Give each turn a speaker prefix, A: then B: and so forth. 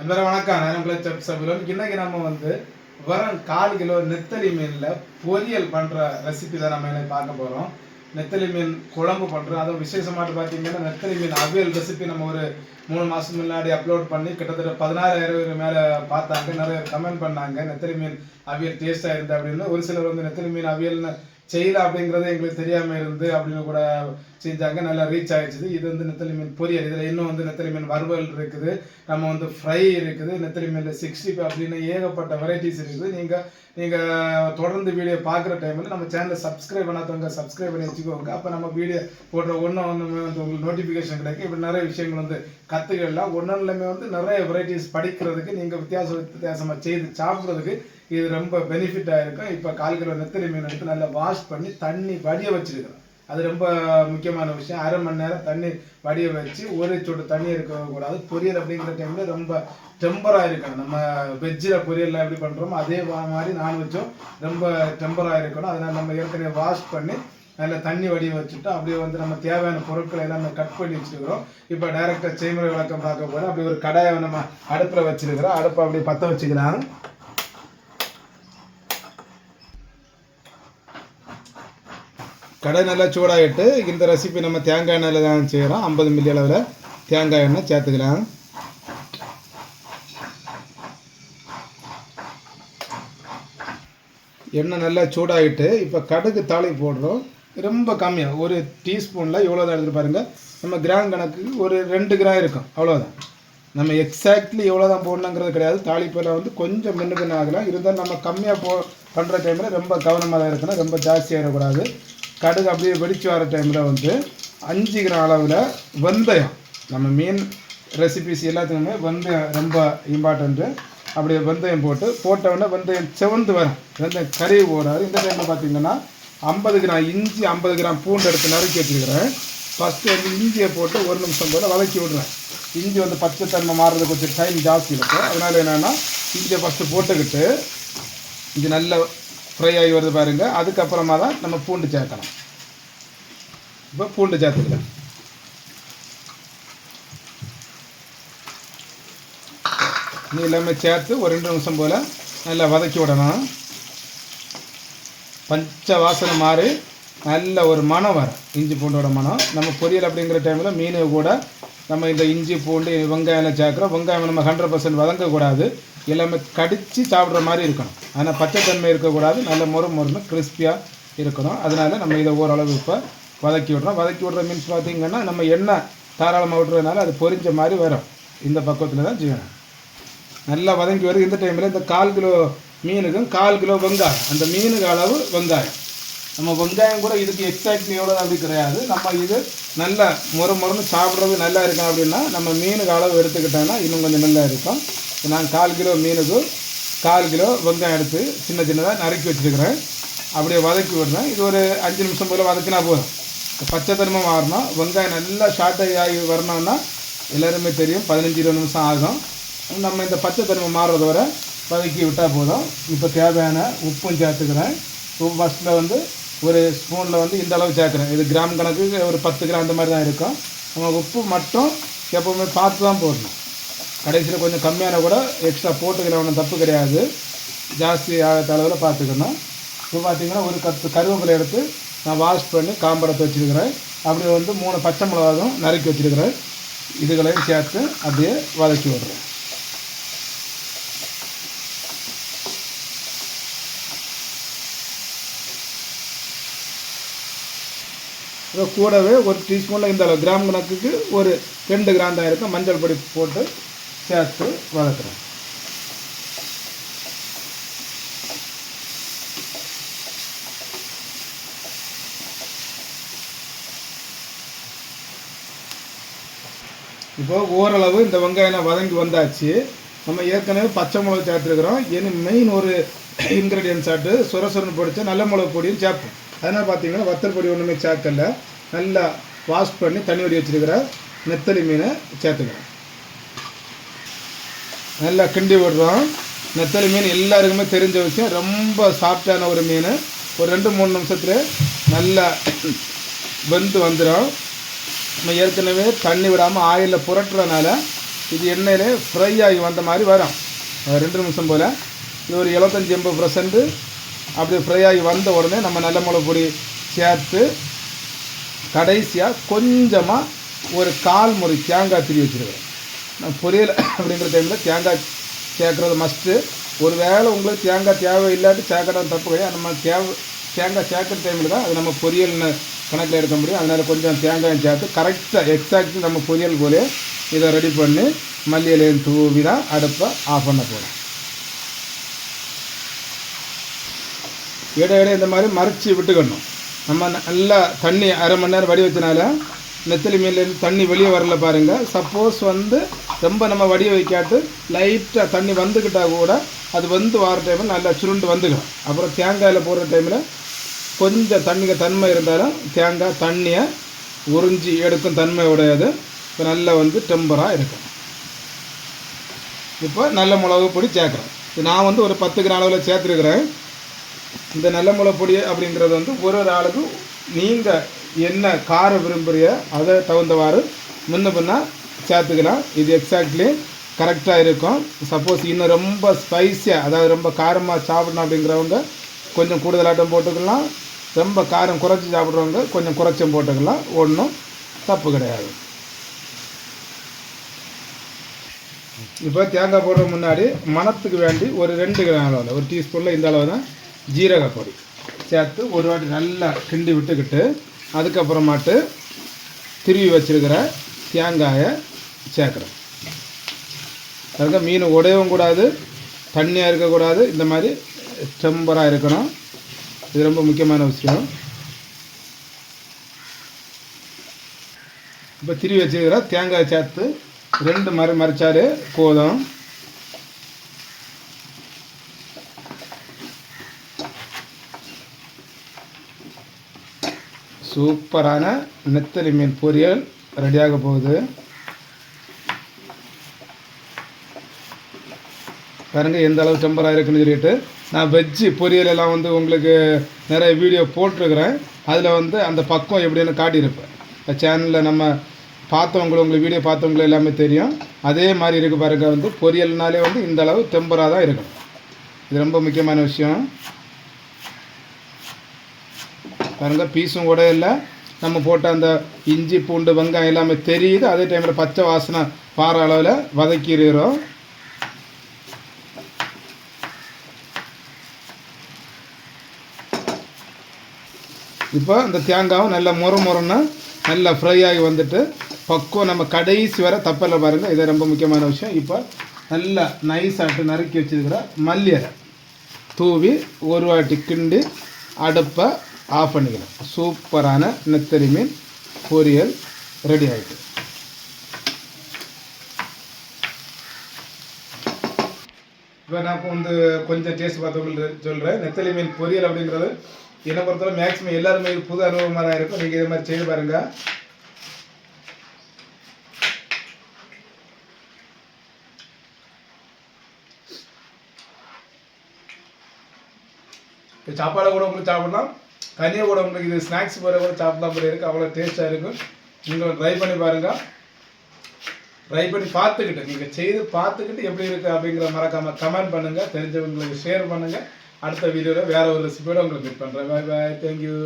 A: எல்லாரும் வணக்கம். நான் உங்களை செப் சபிலன் இன்னைக்கு நம்ம வந்து வெறும் கால் கிலோ நெத்தலி மீனில் பொரியல் பண்ணுற ரெசிபி தான் நம்ம இன்னைக்கு பார்க்க போகிறோம் நெத்தலி மீன் குழம்பு பண்ணுறோம் அதுவும் விசேஷமாட்டு பார்த்தீங்கன்னா நெத்தலி மீன் அவியல் ரெசிபி நம்ம ஒரு மூணு மாதம் முன்னாடி அப்லோட் பண்ணி கிட்டத்தட்ட பதினாறாயிரம் மேலே பார்த்தாங்க. நிறைய கமெண்ட் பண்ணாங்க. நெத்தலி மீன் அவியல் டேஸ்ட்டாக இருந்து அப்படின்னு. ஒரு சிலர் வந்து நெத்தலி மீன் அவியல்னு செய்யல அப்படிங்கிறது எங்களுக்கு தெரியாமல் இருந்து அப்படின்னு கூட செஞ்சாங்க. நல்லா ரீச் ஆயிடுச்சு. இது வந்து நெத்தலி மீன் பொரியல். இதில் இன்னும் வந்து நெத்தலி மீன் வறுவல் இருக்குது. நம்ம வந்து ஃப்ரை இருக்குது. நெத்தலி மீனில் சிக்ஸ்டி அப்படின்னு ஏகப்பட்ட வெரைட்டிஸ் இருக்குது. நீங்கள் நீங்கள் தொடர்ந்து வீடியோ பார்க்குற டைமில் நம்ம சேனலை சப்ஸ்கிரைப் பண்ணாதவங்க சப்ஸ்கிரைப் பண்ணி வச்சுக்கோங்க. அப்போ நம்ம வீடியோ போடுற ஒன்று ஒன்றுமே வந்து உங்களுக்கு நோட்டிஃபிகேஷன் கிடைக்கும். இப்படி நிறைய விஷயங்கள் வந்து கற்றுக்கலாம் ஒன்றுலையுமே வந்து நிறைய வெரைட்டிஸ் படிக்கிறதுக்கு நீங்கள் வித்தியாச வித்தியாசமாக செய்து சாப்பிட்றதுக்கு இது ரொம்ப பெனிஃபிட்டாக இருக்கும். இப்போ கால் கிலோ மீன் எடுத்து நல்லா வாஷ் பண்ணி தண்ணி வடிய வச்சிருக்கிறோம் அது ரொம்ப முக்கியமான விஷயம். அரை மணி நேரம் தண்ணி வடிய வச்சு ஒரு சொட்டு தண்ணி இருக்கக்கூடாது பொரியல் அப்படிங்கிற டைமில் ரொம்ப டெம்பராக இருக்கணும். நம்ம வெஜ்ஜில் பொரியலில் எப்படி பண்ணுறோமோ அதே மாதிரி நான்வெஜ்ஜும் ரொம்ப டெம்பராக இருக்கணும். அதனால் நம்ம ஏற்கனவே வாஷ் பண்ணி நல்ல தண்ணி வடிய வச்சுட்டு அப்படியே வந்து நம்ம தேவையான பொருட்களை எல்லாம் நம்ம கட் பண்ணி வச்சுருக்கிறோம். இப்போ டைரெக்டாக செய்முறை விளக்கம் பார்க்க போகிறோம் அப்படி ஒரு கடாயை நம்ம அடுப்பில் வச்சுருக்கிறோம். அடுப்பை அப்படியே பற்ற வச்சுக்கலாம். கடை நல்லா சூடாகிட்டு இந்த ரெசிபி நம்ம தேங்காய் எண்ணெயில் தான் செய்கிறோம் ஐம்பது மில்லி அளவில் தேங்காய் எண்ணெய் சேர்த்துக்கலாம். எண்ணெய் நல்லா சூடாகிட்டு இப்போ கடுகு தாளி போடுறோம். ரொம்ப கம்மியாக ஒரு டீஸ்பூனில் எவ்வளோ தான் எடுத்துகிட்டு பாருங்கள் நம்ம கிராம் கணக்குக்கு ஒரு ரெண்டு கிராம் இருக்கும் அவ்வளோதான் நம்ம எக்ஸாக்ட்லி எவ்வளோ தான் போடணுங்கிறது கிடையாது. தாளிப்பில் வந்து கொஞ்சம் மின்னு பின்ன ஆகலாம். இருந்தாலும் நம்ம கம்மியாக போ பண்ணுற டைமில் ரொம்ப கவனமாக தான் இருக்கணும். ரொம்ப ஜாஸ்தியாகிடக்கூடாது கடுகு அப்படியே வெடிச்சு வர டைமில் வந்து அஞ்சு கிராம் அளவில் வெந்தயம். நம்ம மீன் ரெசிபிஸ் எல்லாத்துக்குமே வெந்தயம் ரொம்ப இம்பார்ட்டண்ட்டு அப்படியே வெந்தயம் போட்டு போட்டவுடனே வெந்தயம் செவந்து வரும். வெந்தயம் கறி போடாது இந்த டைமில் பார்த்தீங்கன்னா ஐம்பது கிராம் இஞ்சி ஐம்பது கிராம் பூண்டு எடுத்து நறுக்கி வச்சுருக்கிறேன். ஃபஸ்ட்டு வந்து இஞ்சியை போட்டு ஒரு நிமிஷம் போல் வதக்கி விட்றேன். இஞ்சி வந்து பச்சை தன்மை மாறுறது கொஞ்சம் டைம் ஜாஸ்தி இருக்கும். அதனால் என்னென்னா இஞ்சியை ஃபஸ்ட்டு போட்டுக்கிட்டு இஞ்சி நல்லா ஃப்ரை ஆகி வருது பாருங்க. அதுக்கப்புறமா தான் நம்ம பூண்டு சேர்க்கணும். இப்போ பூண்டு சேர்த்துக்கலாம். நீ எல்லாமே சேர்த்து ஒரு ரெண்டு நிமிஷம் போல் நல்லா வதக்கி விடணும். பச்சை வாசனை மாறி நல்ல ஒரு மனம் வரும். இஞ்சி பூண்டோட மனம் நம்ம பொரியல் அப்படிங்கிற டைமில் மீன் கூட நம்ம இந்த இஞ்சி பூண்டு வெங்காயம் சேர்க்குறோம். வெங்காயம் நம்ம ஹண்ட்ரட் பர்சன்ட் வதங்கக்கூடாது. எல்லாமே கடித்து சாப்பிட்ற மாதிரி இருக்கணும். ஆனால் பச்சைத்தன்மை இருக்கக்கூடாது. நல்ல முறு முறுன்னு கிறிஸ்பியாக இருக்கணும். அதனால் நம்ம இதை ஓரளவு இப்போ வதக்கி விட்றோம். வதக்கி விட்ற மீன்ஸ் பார்த்தீங்கன்னா நம்ம எண்ணெய் தாராளமாக விட்றதுனால அது பொரிஞ்ச மாதிரி வரும். இந்த பக்கத்தில் தான் செய்யணும். நல்லா வதங்கி வருது. இந்த டைமில் இந்த கால் கிலோ மீனுக்கும் கால் கிலோ வெங்காயம். அந்த மீனுக்கு அளவு வெங்காயம். நம்ம வெங்காயம் கூட இதுக்கு எக்ஸாக்ட்லி எவ்வளோ அப்படி கிடையாது. நம்ம இது நல்ல முறை முறைன்னு சாப்பிட்றது நல்லா இருக்கும் அப்படின்னா நம்ம மீனுக்கு அளவு எடுத்துக்கிட்டோன்னா இன்னும் கொஞ்சம் நல்லா இருக்கும். நான் கால் கிலோ மீனுக்கு கால் கிலோ வெங்காயம் எடுத்து சின்ன சின்னதாக நறுக்கி வச்சுருக்கிறேன். அப்படியே வதக்கி விடுறேன். இது ஒரு அஞ்சு நிமிஷம் போல் வதக்கினா போதும். பச்சை தன்மை மாறணும். வெங்காயம் நல்லா ஷார்ட் ஆகி வரணும்னா எல்லாருமே தெரியும் பதினஞ்சு இருபது நிமிஷம் ஆகும். நம்ம இந்த பச்சை தன்மை மாறுறது வரை வதக்கி விட்டால் போதும். இப்போ தேவையான உப்பும் சேர்த்துக்கிறேன். உப்பு ஃபஸ்ட்டில் வந்து ஒரு ஸ்பூனில் வந்து இந்த அளவு சேர்க்குறேன். இது கிராம் கணக்கு ஒரு பத்து கிராம் அந்த மாதிரி தான் இருக்கும். நம்ம உப்பு மட்டும் எப்போவுமே பார்த்து தான் போடணும். கடைசியில் கொஞ்சம் கம்மியான கூட எக்ஸ்ட்ரா போட்டுக்கிற ஒன்றும் தப்பு கிடையாது. ஜாஸ்தி ஆகாத அளவில் பார்த்துக்கணும். இப்போ பார்த்தீங்கன்னா ஒரு கத்து கருவேப்பிலை எடுத்து நான் வாஷ் பண்ணி காம்பரத்தை வச்சுருக்கிறேன். அப்படியே வந்து மூணு பச்சை மிளகாவும் நறுக்கி வச்சுருக்கிறேன். இதுகளையும் சேர்த்து அப்படியே வதக்கி விடுறேன். இதை கூடவே ஒரு டீஸ்பூனில் இந்த அளவு கிராம் கணக்குக்கு ஒரு ரெண்டு கிராம் தான் இருக்கும். மஞ்சள் பொடி போட்டு சேர்த்து வளர்க்குறேன் இப்போ ஓரளவு இந்த வெங்காயம் வதங்கி வந்தாச்சு. நம்ம ஏற்கனவே பச்சை மிளகு சேர்த்துருக்குறோம். இனி மெயின் ஒரு இன்க்ரீடியன்ஸ் ஆட்டு சுர சுரன்னு நல்ல மிளகு பொடியும் சேர்ப்போம். அதனால் பார்த்தீங்கன்னா வத்தல் பொடி ஒன்றுமே சேர்க்கல. நல்லா வாஷ் பண்ணி தண்ணி வடி வச்சுருக்கிற நெத்தலி மீனை சேர்த்துக்கிறேன். நல்லா கிண்டி விடுறோம். நெத்தலி மீன் எல்லாருக்குமே தெரிஞ்ச விஷயம் ரொம்ப சாஃப்டான ஒரு மீன். ஒரு ரெண்டு மூணு நிமிஷத்தில் நல்லா வெந்து வந்துடும் நம்ம ஏற்கனவே தண்ணி விடாமல் ஆயிலில் புரட்டுறதுனால இது எண்ணெயிலே ஃப்ரை ஆகி வந்த மாதிரி வரும். ரெண்டு நிமிஷம் போல். இது ஒரு எழுபத்தஞ்சி எண்பது பர்சன்ட்டு அப்படி ஃப்ரை ஆகி வந்த உடனே நம்ம நல்ல மிளகு பொடி சேர்த்து கடைசியாக கொஞ்சமாக ஒரு கால் முறை தேங்காய் திரி வச்சுருக்கிறேன். நான் பொரியல் அப்படிங்கிற டைமில் தேங்காய் சேர்க்குறது மஸ்ட்டு ஒரு வேளை உங்களுக்கு தேங்காய் தேவை இல்லாட்டி சேர்க்கறது தப்பு கிடையாது. நம்ம தேவை தேங்காய் சேர்க்குற டைமில் தான் அது நம்ம பொரியல்னு கணக்கில் எடுக்க முடியும். அதனால் கொஞ்சம் தேங்காயும் சேர்த்து கரெக்டாக எக்ஸாக்ட் நம்ம பொரியல் போலே இதை ரெடி பண்ணி மல்லியிலையும் தூவி தான் அடுப்பை ஆஃப் பண்ண போகிறோம் இடையிட இந்த மாதிரி மறைச்சி விட்டுக்கணும். நம்ம நல்லா தண்ணி அரை மணி நேரம் வடி வச்சனால நெத்திலி மீன்லேருந்து தண்ணி வெளியே வரல பாருங்கள் சப்போஸ் வந்து ரொம்ப நம்ம வடிய வைக்காட்டு லைட்டாக தண்ணி வந்துக்கிட்டால் கூட அது வந்து வர டைமில் நல்லா சுருண்டு வந்துடும் அப்புறம் தேங்காயில் போடுற டைமில் கொஞ்சம் தண்ணிக்கு தன்மை இருந்தாலும் தேங்காய் தண்ணியை உறிஞ்சி எடுக்கும் தன்மை உடையது. இப்போ நல்லா வந்து டெம்பராக இருக்கும். இப்போ நல்ல மிளகு பொடி சேர்க்குறேன் இது நான் வந்து ஒரு பத்து கிராம் அளவில் சேர்த்துருக்குறேன். இந்த நல்ல முளைப்பொடி அப்படிங்கிறது வந்து ஒரு ஒரு ஆளுக்கு நீங்கள் என்ன காரம் விரும்புகிறியோ அதை தகுந்தவாறு முன்ன பின்ன சேர்த்துக்கலாம். இது எக்ஸாக்ட்லி கரெக்டாக இருக்கும். சப்போஸ் இன்னும் ரொம்ப ஸ்பைஸியாக அதாவது ரொம்ப காரமாக சாப்பிடணும் அப்படிங்கிறவங்க கொஞ்சம் கூடுதலாட்டம் போட்டுக்கலாம். ரொம்ப காரம் குறைச்சி சாப்பிட்றவங்க கொஞ்சம் குறைச்சும் போட்டுக்கலாம். ஒன்றும் தப்பு கிடையாது. இப்போ தேங்காய் போடுற முன்னாடி மணத்துக்கு வேண்டி ஒரு ரெண்டு கிராம் அளவில் ஒரு டீஸ்பூனில் இந்த அளவு தான் ஜீரக பொடி சேர்த்து ஒரு வாட்டி நல்லா கிண்டி விட்டுக்கிட்டு அதுக்கப்புறமாட்டு திருவி வச்சுருக்கிற தேங்காயை சேர்க்குறேன் அதுக்கு மீன் உடையவும் கூடாது தண்ணியாக இருக்கக்கூடாது. இந்த மாதிரி டெம்பராக இருக்கணும். இது ரொம்ப முக்கியமான விஷயம். இப்போ திருவி வச்சுருக்கிற தேங்காய் சேர்த்து ரெண்டு மறு மறைச்சாரு கோதம் சூப்பரான நெத்தலி மீன் பொரியல் ரெடியாக போகுது. பாருங்க எந்த அளவு டெம்பராக இருக்குன்னு சொல்லிட்டு. நான் வெஜ்ஜு பொரியல் எல்லாம் வந்து உங்களுக்கு நிறைய வீடியோ போட்டிருக்கிறேன். அதில் வந்து அந்த பக்கம் எப்படின்னு காட்டியிருப்பேன். சேனலில் நம்ம பார்த்தவங்களும் உங்களுக்கு வீடியோ பார்த்தவங்களும் எல்லாமே தெரியும். அதே மாதிரி இருக்குது பாருங்க வந்து பொரியல்னாலே வந்து இந்த அளவு டெம்பராக தான் இருக்கணும். இது ரொம்ப முக்கியமான விஷயம். பாருங்க பீஸும் கூட இல்லை. நம்ம போட்ட அந்த இஞ்சி பூண்டு வெங்காயம் எல்லாமே தெரியுது. அதே டைமில் பச்சை வாசனை பாற அளவில் வதக்கிடுகிறோம் இப்போ இந்த தேங்காவும் நல்லா முற முறன்னு நல்லா ஃப்ரை ஆகி வந்துட்டு பக்குவம் நம்ம கடைசி வர தப்பில் பாருங்கள் இது ரொம்ப முக்கியமான விஷயம். இப்போ நல்லா நைஸாகிட்டு நறுக்கி வச்சிருக்கிற மல்லியரை தூவி ஒரு வாட்டி கிண்டி அடுப்பை ஆஃப் பண்ணிக்கலாம் சூப்பரான நெத்தரி மீன் பொரியல் ரெடி ஆகிட்டு இப்போ நான் இப்போ வந்து கொஞ்சம் டேஸ்ட் பார்த்தவங்களுக்கு சொல்கிறேன் நெத்தலி மீன் பொரியல் அப்படிங்கிறது என்னை பொறுத்தவரை மேக்ஸிமம் எல்லாருமே புது அனுபவமாக தான் இருக்கும். நீங்கள் இதே மாதிரி செய்து பாருங்கள் இப்போ சாப்பாடை கூட உங்களுக்கு சாப்பிட்லாம். தனியாக கூட உங்களுக்கு இது ஸ்நாக்ஸ் போகிற கூட சாப்பிடலாம் போல இருக்குது அவ்வளோ டேஸ்ட்டாக இருக்கும் நீங்கள் ட்ரை பண்ணி பாருங்கள் ட்ரை பண்ணி பார்த்துக்கிட்டு நீங்கள் செய்து பார்த்துக்கிட்டு எப்படி இருக்குது அப்படிங்கிற மறக்காமல் கமெண்ட் பண்ணுங்கள் தெரிஞ்சவங்களுக்கு ஷேர் பண்ணுங்கள் அடுத்த வீடியோவில் வேற ஒரு ரெசிபியோட உங்களுக்கு மீட் பண்ணுறேன் பாய் பாய் தேங்க்யூ